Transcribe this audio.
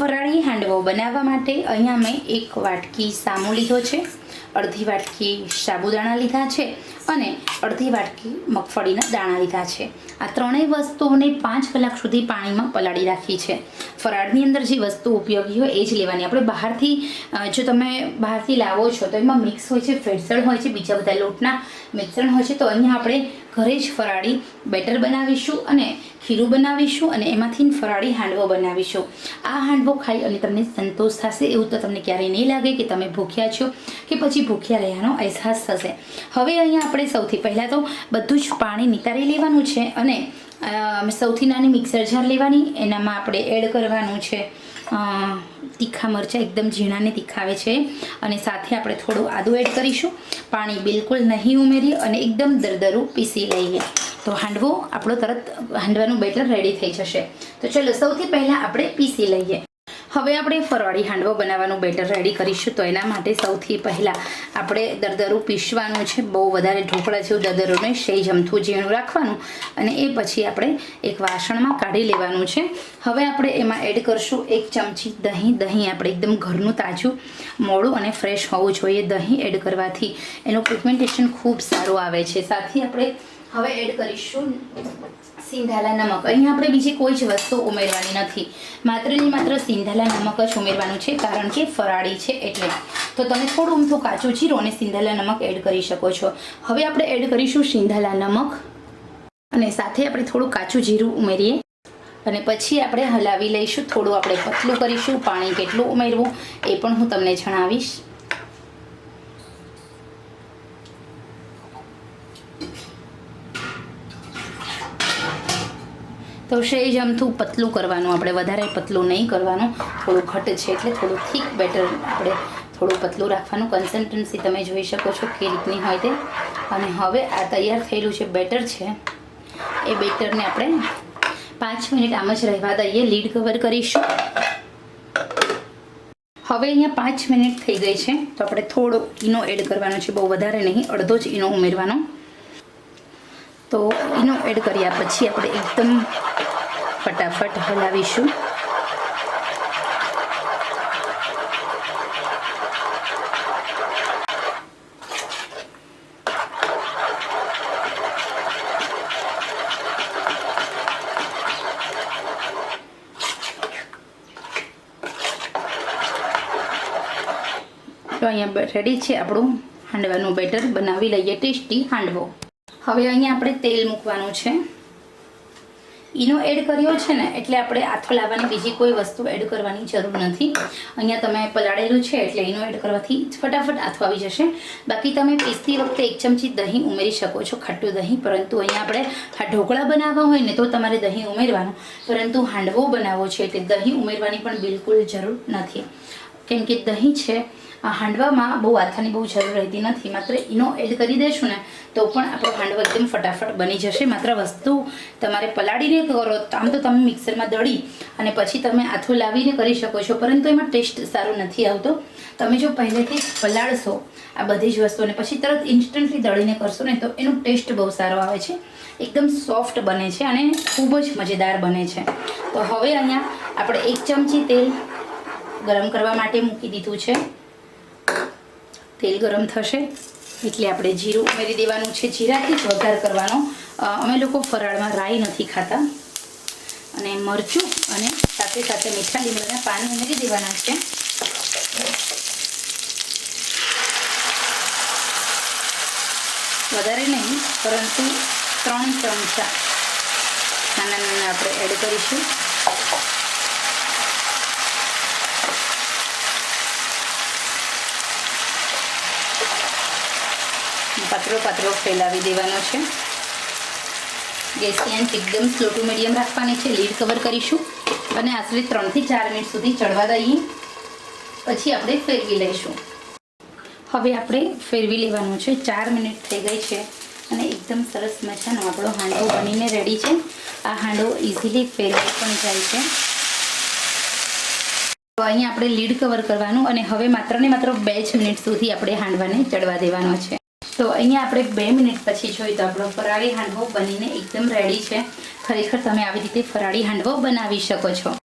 ફરાળી હાંડવો બનાવવા માટે અહીંયા મેં એક વાટકી સામો લીધો છે, અડધી વાટકી સાબુદાણા લીધા છે અને અડધી વાટકી મગફળીના દાણા લીધા છે. આ ત્રણેય વસ્તુઓને પાંચ કલાક સુધી પાણીમાં પલાળી રાખી છે. ફરાળની અંદર જે વસ્તુ ઉપયોગી હોય એ જ લેવાની. આપણે બહારથી જો તમે બહારથી લાવો છો તો એમાં મિક્સ હોય છે ભેળસેળ હોય છે, બીજા બધા લોટના મિશ્રણ હોય છે, તો અહીંયા આપણે ઘરે જ ફરાળી બેટર બનાવીશું અને ખીરું બનાવીશું અને એમાંથી ફરાળી હાંડવો બનાવીશું. આ હાંડવો ખાઈ અને તમને સંતોષ થશે એવું તો તમને ક્યારેય નહીં લાગે કે તમે ભૂખ્યા છો કે પછી ભૂખ્યા રહ્યાનો અહેસાસ થશે. હવે અહીંયા આપણે સૌથી પહેલાં તો બધું જ પાણી નિતારી લેવાનું છે અને સૌથી નાની મિક્સર જાર લેવાની, એનામાં આપણે એડ કરવાનું છે. તીખા મરચાં એકદમ ઝીણાને તીખાવે છે. અને સાથે આપણે થોડું આદું એડ કરીશું. પાણી બિલકુલ નહીં ઉમેરી અને એકદમ દરદરું પીસી લઈએ. તો હાંડવો આપણો તરત, હાંડવાનું બેટર રેડી થઈ જશે. તો ચલો, સૌથી પહેલાં આપણે પીસી લઈએ. હવે આપણે ફરવાળી હાંડવો બનાવવાનું બેટર રેડી કરીશું તો એના માટે સૌથી પહેલાં આપણે દરદરું પીસવાનું છે. બહુ વધારે ઢોકળા જેવું દરદરોને સેજ જમથું ઝીણું રાખવાનું અને એ પછી આપણે એક વાસણમાં કાઢી લેવાનું છે. હવે આપણે એમાં એડ કરશું એક ચમચી દહીં. દહીં આપણે એકદમ ઘરનું તાજું, મોડું અને ફ્રેશ હોવું જોઈએ દહીં એડ કરવાથી. એનું પિગમેન્ટેશન ખૂબ સારું આવે છે. સાથે આપણે હવે એડ કરીશું સિંધાલા નમક. અહીંયા આપણે બીજી કોઈ જ વસ્તુ ઉમેરવાની નથી. માત્ર ને માત્ર સિંધાલા નમક જ ઉમેરવાનું છે, કારણ કે ફરાળી છે એટલે. તો તમે થોડું ઊંધું કાચું જીરો અને સિંધાલા નમક એડ કરી શકો છો. હવે આપણે એડ કરીશું સિંધાલા નમક. અને સાથે આપણે થોડું કાચું જીરું ઉમેરીએ. અને પછી આપણે હલાવી લઈશું, થોડું આપણે પતલું કરીશું, પાણી કેટલું ઉમેરવું એ પણ હું તમને જણાવીશ. તો સેજ અમથું પતલું કરવાનું, આપણે વધારે પતલું નહીં કરવાનું. થોડું ઘટ છે એટલે થોડું થીક બેટર આપણે થોડું પતલું રાખવાનું. કન્સિસ્ટન્સી તમે જોઈ શકો છો કે રીતની હોય તે. અને હવે આ તૈયાર થયેલું જે બેટર છે, એ બેટરને આપણે પાંચ મિનિટ આમ જ રહેવા દઈએ, લીડ કવર કરીશું. હવે અહીંયા પાંચ મિનિટ થઈ ગઈ છે, તો આપણે થોડો ઈનો એડ કરવાનો છે, બહુ વધારે નહીં, અડધો જ ઈનો ઉમેરવાનો. તો ઈનો એડ કર્યા પછી આપણે એકદમ ફટાફટ હલાવીશું. તો અહીંયા રેડી છે આપણું હાંડવાનું બેટર બનાવી લઈએ ટેસ્ટી હાંડવો. હવે અહીંયા આપણે તેલ મૂકવાનું છે. ઈનો એડ કર્યો છે ને, એટલે આપણે આથો લાવવાની બીજી કોઈ વસ્તુ એડ કરવાની જરૂર નથી. અહીંયા તમે પલાળેલું છે, એટલે ઈનો એડ કરવાથી ફટાફટ આથો આવી જશે. બાકી તમે પીસતી વખતે એક ચમચી દહીં ઉમેરી શકો છો, ખાટું દહીં, પરંતુ અહીંયા આપણે ઢોકળા બનાવવા હોય ને, તો તમારે દહીં ઉમેરવાનું. પરંતુ હાંડવો બનાવવો છે, એટલે દહીં ઉમેરવાની પણ બિલકુલ જરૂર નથી. કેમ કે દહીં છે હાંડવામાં બહુ આથાની બહુ જરૂર રહેતી નથી. માત્ર ઈનો એડ કરી દેશું ને, તો પણ આપણો હાંડવો એકદમ ફટાફટ બની જશે. માત્ર વસ્તુ તમારે પલાળીને કરો, આમ તો તમે મિક્સરમાં દળી અને પછી તમે આથો લાવીને કરી શકો છો, પરંતુ એમાં ટેસ્ટ સારો નથી આવતો. તમે જો પહેલેથી પલાળશો આ બધી જ વસ્તુને, પછી તરત ઇન્સ્ટન્ટલી દળીને કરશો ને, તો એનો ટેસ્ટ બહુ સારો આવે છે. એકદમ સોફ્ટ બને છે અને ખૂબ જ મજેદાર બને છે. તો હવે અહીંયા આપણે એક ચમચી તેલ ગરમ કરવા માટે મૂકી દીધું છે. તેલ ગરમ થશે, એટલે આપણે જીરું ઉમેરી દેવાનું છે. જીરાથી જ વઘાર કરવાનો. અમે લોકો ફરાળમાં રાઈ નથી ખાતા. અને મરચું અને સાથે સાથે મીઠા લીમડાના પાન ઉમેરી દેવાના છે. વધારે નહીં, પરંતુ ત્રણ ચમચા નાના નાના આપણે એડ કરીશું. પાતળો પાતળો ફેલાવી દેવાનો છે ગેસની આંચ એકદમ સ્લો ટુ મીડિયમ રાખવાની છે લીડ કવર કરીશું અને આશરે ત્રણથી ચાર મિનિટ સુધી ચડવા દઈએ પછી આપણે ફેરવી લઈશું હવે આપણે ફેરવી લેવાનું છે ચાર મિનિટ થઈ ગઈ છે અને એકદમ સરસ મજાનો આપણો હાંડવો બનીને રેડી છે આ હાંડવો ઇઝીલી ફેરવી પણ જાય છે તો અહીંયા આપણે લીડ કવર કરવાનું અને હવે માત્ર ને માત્ર બે જ મિનિટ સુધી આપણે હાંડવાને ચડવા દેવાનો છે તો અહીંયા આપણે બે મિનિટ પછી જોઈએ તો આપણો ફરાળી હાંડવો બનીને એકદમ રેડી છે. ખરેખર તમે આવી રીતે ફરાળી હાંડવો બનાવી શકો છો.